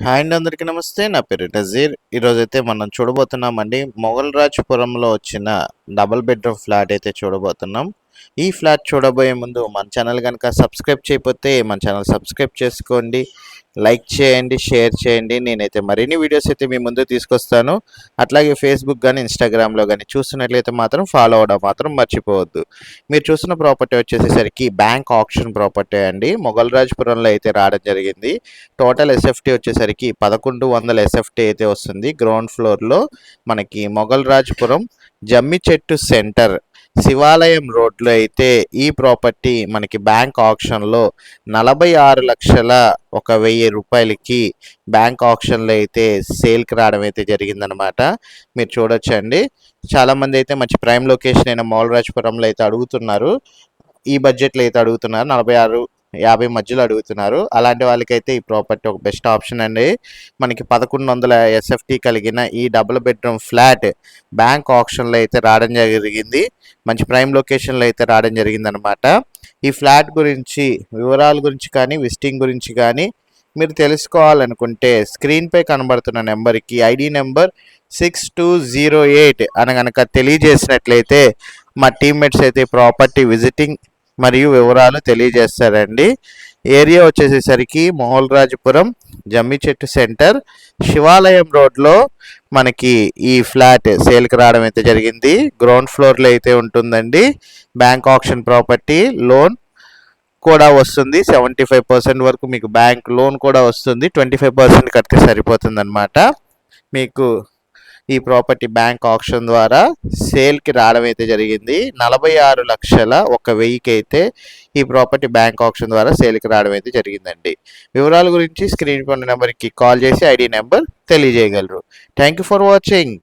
Hi అండి అందరికీ నమస్తే. నా పేరు నజీర్. ఈరోజైతే మనం చూడబోతున్నామండి మొగల్ రాజ్పురంలో వచ్చిన డబుల్ బెడ్రూమ్ ఫ్లాట్ అయితే చూడబోతున్నాం. ఈ ఫ్లాట్ చూడబోయే ముందు మన ఛానల్ కనుక సబ్స్క్రైబ్ చేయకపోతే మన ఛానల్ సబ్స్క్రైబ్ చేసుకోండి లైక్ చేయండి షేర్ చేయండి. నేనైతే మరిన్ని వీడియోస్ అయితే మీ ముందు తీసుకొస్తాను. అట్లాగే ఫేస్బుక్ కానీ ఇన్స్టాగ్రామ్లో కానీ చూస్తున్నట్లయితే మాత్రం ఫాలో అవడం మాత్రం మర్చిపోవద్దు. మీరు చూస్తున్న ప్రాపర్టీ వచ్చేసేసరికి బ్యాంక్ ఆప్షన్ ప్రాపర్టీ అండి. మొగల్రాజ్పురంలో అయితే రావడం జరిగింది. టోటల్ ఎస్ఎఫ్టీ వచ్చేసరికి పదకొండు వందల ఎస్ఎఫ్టీ అయితే వస్తుంది. గ్రౌండ్ ఫ్లోర్లో మనకి మొగల్రాజ్పురం జమ్మి చెట్టు సెంటర్ శివాలయం రోడ్లో అయితే ఈ ప్రాపర్టీ మనకి బ్యాంక్ ఆప్షన్లో నలభై ఆరు లక్షల ఒక వెయ్యి రూపాయలకి బ్యాంక్ ఆప్షన్లో అయితే సేల్కి రావడం అయితే జరిగిందనమాట మీరు చూడొచ్చండి. చాలామంది అయితే మంచి ప్రైమ్ లొకేషన్ అయిన మౌలరాజపురంలో అయితే అడుగుతున్నారు. ఈ బడ్జెట్లో అయితే అడుగుతున్నారు. నలభై ఆరు యాభై మధ్యలో అడుగుతున్నారు. అలాంటి వాళ్ళకైతే ఈ ప్రాపర్టీ ఒక బెస్ట్ ఆప్షన్ అండి. మనకి పదకొండు వందల ఎస్ఎఫ్టీ కలిగిన ఈ డబుల్ బెడ్రూమ్ ఫ్లాట్ బ్యాంక్ ఆప్షన్లో అయితే రావడం జరిగింది. మంచి ప్రైమ్ లొకేషన్లో అయితే రావడం జరిగింది అనమాట ఈ ఫ్లాట్ గురించి వివరాల గురించి కానీ విజిటింగ్ గురించి కానీ మీరు తెలుసుకోవాలనుకుంటే స్క్రీన్పై కనబడుతున్న నెంబర్కి ID number six two zero eight అని కనుక తెలియజేసినట్లయితే మా టీమ్మేట్స్ అయితే ప్రాపర్టీ విజిటింగ్ మరియు వివరాలు తెలియజేస్తారండి. ఏరియా వచ్చేసేసరికి మోహల్రాజపురం జమ్మి చెట్టు సెంటర్ శివాలయం రోడ్లో మనకి ఈ ఫ్లాట్ సేల్కి రావడం అయితే జరిగింది. గ్రౌండ్ ఫ్లోర్లో అయితే ఉంటుందండి. బ్యాంక్ ఆప్షన్ ప్రాపర్టీ లోన్ కూడా వస్తుంది. సెవెంటీ ఫైవ్ పర్సెంట్ వరకు మీకు బ్యాంక్ లోన్ కూడా వస్తుంది. ట్వంటీ ఫైవ్ పర్సెంట్ కడితే సరిపోతుంది మీకు ఈ ప్రాపర్టీ బ్యాంక్ ఆప్షన్ ద్వారా సేల్కి రావడం అయితే జరిగింది. నలభై ఆరు లక్షల ఒక వెయ్యికి అయితే ఈ ప్రాపర్టీ బ్యాంక్ ఆప్షన్ ద్వారా సేల్కి రావడం అయితే జరిగిందండి. వివరాల గురించి స్క్రీన్ పైన నెంబర్కి కాల్ చేసి ఐడి నెంబర్ తెలియజేయగలరు. Thank you for watching.